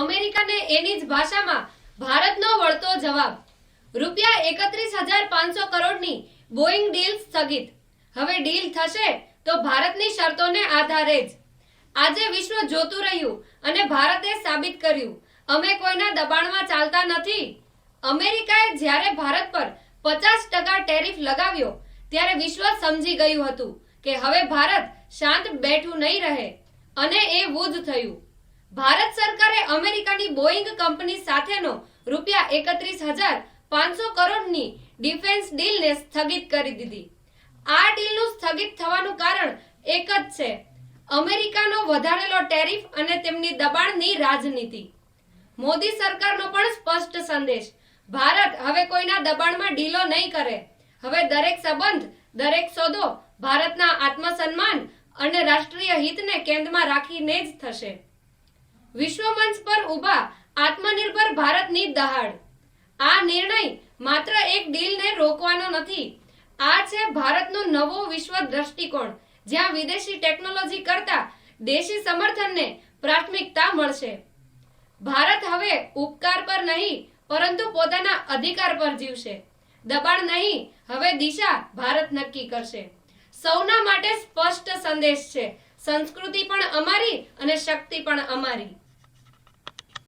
અમેરિકાને એની જ ભાષામાં ભારતનો વળતો જવાબ. રૂપિયા એકત્રીસ હજાર પાંચસો કરોડની બોઈંગ ડીલ સ્થગિત. હવે ડીલ થશે તો ભારતની શરતોને આધારે જ. આજે વિશ્વ જોતું રહ્યું અને ભારતે સાબિત કર્યું. અમે કોઈના દબાણમાં ચાલતા નથી. અમેરિકાએ જ્યારે ભારત પર પચાસ ટકા ટેરિફ લગાવ્યો, ત્યારે વિશ્વ સમજી ગયું હતું કે હવે ભારત શાંત બેઠું નહીં રહે. અને એ વૂધ થયું. ભારત સરકારે અમેરિકાની બોઈંગ કંપની સાથેનો રૂપિયા એકત્રીસ હજાર પાંચસો કરોડની ડિફેન્સ ડીલને સ્થગિત કરી દીધી. આ ડીલનું સ્થગિત થવાનું કારણ એક જ છે. અમેરિકાનો વધારેલો ટેરિફ અને તેમની દબાણની રાજનીતિ. મોદી સરકારનો પણ સ્પષ્ટ સંદેશ. ભારત હવે કોઈના દબાણમાં ઢીલો નહીં કરે. હવે દરેક સંબંધ, દરેક સોદો ભારતના આત્મસન્માન અને રાષ્ટ્રીય હિતને કેન્દ્રમાં રાખીને જ થશે. વિશ્વ મંચ પર ઊભા આત્મનિર્ભર ભારતની દહાડ. આ નિર્ણય માત્ર એક ડીલને રોકવાનો નથી. આ છે ભારતનો નવો વિશ્વ દ્રષ્ટિકોણ, જ્યાં વિદેશી ટેકનોલોજી કરતા દેશી સમર્થનને પ્રાથમિકતા મળશે. ભારત હવે ઉપકાર પર નહીં, પરંતુ પોતાના અધિકાર પર જીવશે. દબાણ નહીં, હવે દિશા ભારત નક્કી કરશે. સૌના માટે સ્પષ્ટ સંદેશ છે. સંસ્કૃતિ પણ અમારી અને શક્તિ પણ અમારી.